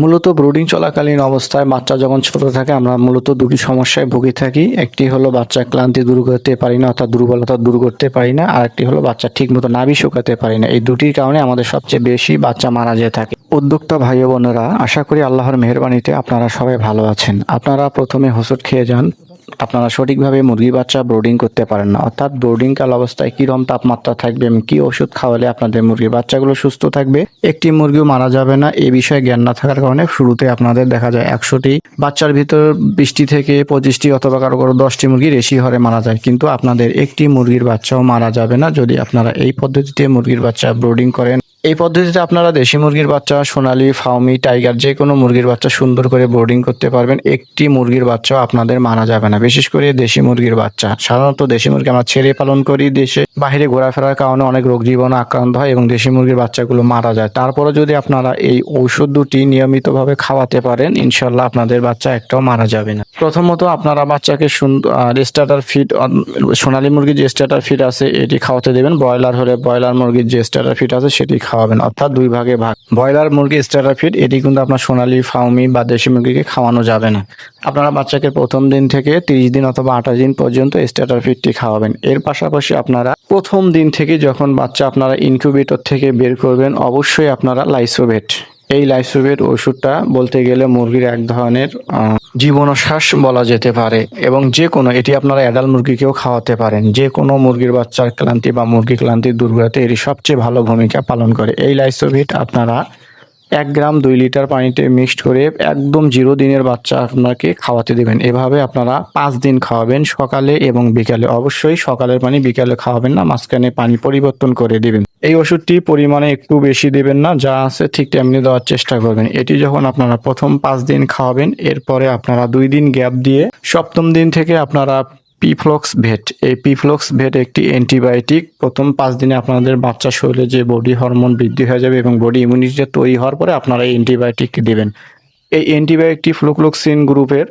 মূলত ব্রুডিং চলাকালীন অবস্থায় বাচ্চা যখন ছোট থাকে, আমরা মূলত দুটি সমস্যায় ভুগে থাকি। একটি হলো বাচ্চা ক্লান্তি দূর করতে পারি না, অর্থাৎ দুর্বলতা দূর করতে পারি না, আর একটি হলো বাচ্চা ঠিক মতো নাভি শুকাতে পারি না। এই দুটির কারণে আমাদের সবচেয়ে বেশি বাচ্চা মারা যেয়ে থাকে। উদ্যোক্তা ভাই বোনেরা, আশা করি আল্লাহর মেহরবানিতে আপনারা সবাই ভালো আছেন। আপনারা প্রথমে হোসট খেয়ে যান। আপনারা সঠিকভাবে মুরগির বাচ্চা ব্রোডিং করতে পারেন না। অর্থাৎ ব্রোডিং কাল অবস্থায় কিরম তাপমাত্রা থাকবে এবং কি ওষুধ খাওয়ালে আপনাদের মুরগির বাচ্চাগুলো সুস্থ থাকবে? একটি মুরগিও মারা যাবে না, এ বিষয়ে জ্ঞান না থাকার কারণে শুরুতে আপনাদের দেখা যায় একশোটি। বাচ্চার ভিতর বিশটি থেকে পঁচিশটি অথবা কারও কারও দশটি মুরগি রেশি হরে মারা যায়, কিন্তু আপনাদের একটি মুরগির বাচ্চাও মারা যাবে না। যদি আপনারা এই পদ্ধতিতে মুরগির বাচ্চা ব্রোডিং করেন এই পদ্ধতিতে আপনারা দেশি মুরগির বাচ্চা, সোনালি ফাউমি টাইগার যে কোনো মুরগির বাচ্চা সুন্দর করে বোর্ডিং করতে পারবেন। একটি মুরগির বাচ্চাও আপনাদের মারা যাবে না। বিশেষ করে দেশি মুরগির বাচ্চা। সাধারণত দেশি মুরগি আমরা ছেড়ে পালন করি। দেশে বাইরে ঘোরাফেরার কারণে অনেক রোগ জীবাণু আক্রান্ত হয় এবং দেশি মুরগির বাচ্চাগুলো মারা যায়। তারপরে যদি আপনারা এই ঔষধ দুটি নিয়মিতভাবে খাওয়াতে পারেন ইনশাল্লাহ আপনাদের বাচ্চা একটাও মারা যাবে না। প্রথমত আপনারা বাচ্চাকে সুন্দর স্টার্টার ফিড সোনালী মুরগির যে স্টার্টার ফিড আছে, এটি খাওয়াতে দেবেন। ব্রয়লার হলে ব্রয়লার মুরগির যে স্টার্টার ফিড আছে, সেটি খাওয়াবেন, অর্থাৎ দুই ভাগে ভাগ। ব্রয়লার, মুরগি স্টার্টার ফিড, এটি কিন্তু আপনার সোনালি, ফাউমি বা দেশি মুরগিকে খাওয়ানো যাবে না। আপনারা বাচ্চাকে প্রথম দিন থেকে তিরিশ দিন অথবা আঠাশ দিন পর্যন্ত স্টার্টার ফিডটি খাওয়াবেন। এর পাশাপাশি আপনারা প্রথম দিন থেকে যখন বাচ্চা আপনারা ইনকিউবেটর থেকে বের করবেন, অবশ্যই আপনারা লাইসোভেট। এই লাইসোভেট ওষুধটা বলতে গেলে মুরগির এক ধরনের জীবনশ্বাস বলা যেতে পারে এবং যে কোনো, এটি আপনারা অ্যাডাল মুরগিকেও খাওয়াতে পারেন। যে কোনো মুরগির বাচ্চার ক্লান্তি বা মুরগি ক্লান্তি দূর করতে এটি সবচেয়ে ভালো ভূমিকা পালন করে। এই লাইসোভেট আপনারা এক গ্রাম দুই লিটার পানিতে মিক্সড করে একদম জিরো দিনের বাচ্চা আপনাকে খাওয়াতে দেবেন। এভাবে আপনারা পাঁচ দিন খাওয়াবেন সকালে এবং বিকালে। অবশ্যই সকালের পানি, বিকালে খাওয়াবেন না, মাঝখানে পানি পরিবর্তন করে দেবেন। এই ওষুধটি পরিমাণে একটু বেশি দেবেন না, যা আছে ঠিক তেমনি দেওয়ার চেষ্টা করবেন। এটি যখন আপনারা প্রথম পাঁচ দিন খাওয়াবেন, এরপরে আপনারা দুই দিন গ্যাপ দিয়ে সপ্তম দিন থেকে আপনারা পিফ্লক্স ভেট এই পিফ্লক্স ভেট একটি অ্যান্টিবায়োটিক। প্রথম পাঁচ দিনে আপনাদের বাচ্চা শরীরে যে বডি হরমোন বৃদ্ধি হয়ে যাবে এবং বডি ইমিউনিটি তৈরি হওয়ার পরে আপনারা এই অ্যান্টিবায়োটিকটি দেবেন। এই অ্যান্টিবায়োটিক ফ্লুক্লোক্সিন গ্রুপের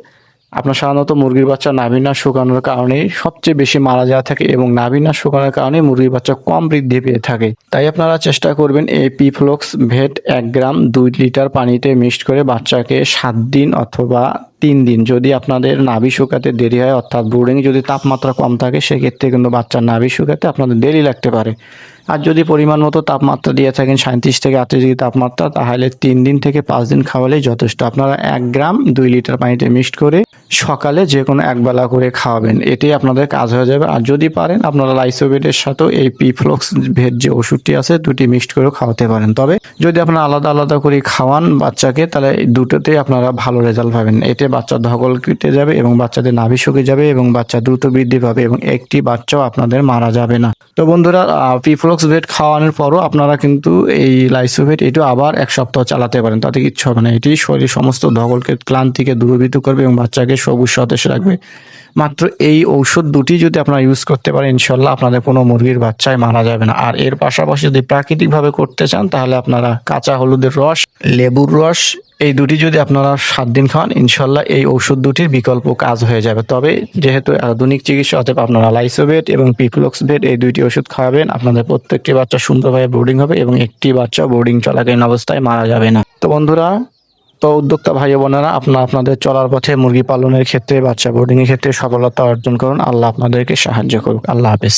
আপনার সাধারণত মুরগির বাচ্চা নাভিনা শুকানোর কারণে সবচেয়ে বেশি মারা যাওয়া থাকে এবং নাভিনা শুকানোর কারণে মুরগির বাচ্চা কম বৃদ্ধি পেয়ে থাকে। তাই আপনারা চেষ্টা করবেন এই পিফ্লক্স ভেট এক গ্রাম দুই লিটার পানিতে মিক্সড করে বাচ্চাকে সাত দিন অথবা তিন দিন যদি আপনাদের নাভি শুকাতে দেরি হয়, অর্থাৎ ব্রুডিং যদি তাপমাত্রা কম থাকে, সেক্ষেত্রে কিন্তু বাচ্চার নাভি শুকাতে আপনাদের দেরি লাগতে পারে। আর যদি পরিমাণ মতো তাপমাত্রা দিয়ে থাকেন সাঁত্রিশ থেকে আটত্রিশ ডিগ্রি তাপমাত্রা, তাহলে তিন দিন থেকে পাঁচ দিন খাওয়ালেই যথেষ্ট। আপনারা এক গ্রাম দুই লিটার পানিতে মিক্সড করে সকালে যে কোনো একবেলা করে খাওয়াবেন। এতেই আপনাদের কাজ হয়ে যাবে। আর যদি পারেন, আপনারা লাইসোবেটের সাথেও এই পিফ্লক্স ভেট যে ওষুধটি আছে, দুটি মিক্সড করেও খাওয়াতে পারেন। তবে যদি আপনারা আলাদা আলাদা করে খাওয়ান বাচ্চাকে, তাহলে দুটোতেই আপনারা ভালো রেজাল্ট পাবেন। এতে বাচ্চা ধকল কেটে যাবে এবং বাচ্চাদের নাভি শুকে যাবে এবং বাচ্চা দ্রুত বৃদ্ধি পাবে এবং একটি বাচ্চাও আপনাদের মারা যাবে না। তো বন্ধুরা পিফ্লক্স ভেট খাওয়ানোর পরও আপনারা কিন্তু এই লাইসোভেট এটিও আবার এক সপ্তাহ চালাতে পারেন। তাতে কিচ্ছু হবে না। এটি শরীর সমস্ত ধকলকে, ক্লান্তিকে দূরীভূত করবে এবং বাচ্চাকে সবুজ সতেজ রাখবে। মাত্র এই ঔষধ দুটি যদি আপনারা ইউজ করতে পারেন ইনশাল্লাহ আপনাদের কোনো মুরগির বাচ্চায় মারা যাবে না। আর এর পাশাপাশি যদি প্রাকৃতিকভাবে করতে চান, তাহলে আপনারা কাঁচা হলুদের রস, লেবুর রস এই দুটি যদি আপনারা সাত দিন খাওয়ান ইনশাল্লাহ এই ওষুধ দুটির বিকল্প কাজ হয়ে যাবে। তবে যেহেতু আধুনিক চিকিৎসা, অতএব আপনারা লাইসোভেট এবং পিপ্লক্সভেট এই দুইটি ওষুধ খাওয়াবেন, আপনাদের প্রত্যেকটি বাচ্চা সুন্দরভাবে বোর্ডিং হবে এবং একটি বাচ্চা বোর্ডিং চলাকালীন অবস্থায় মারা যাবে না। তো বন্ধুরা, তো উদ্যোক্তা ভাই বোনেরা, আপনারা আপনাদের চলার পথে মুরগি পালনের ক্ষেত্রে, বাচ্চা বোর্ডিং এর ক্ষেত্রে সফলতা অর্জন করুন। আল্লাহ আপনাদেরকে সাহায্য করুক। আল্লাহ হাফেজ।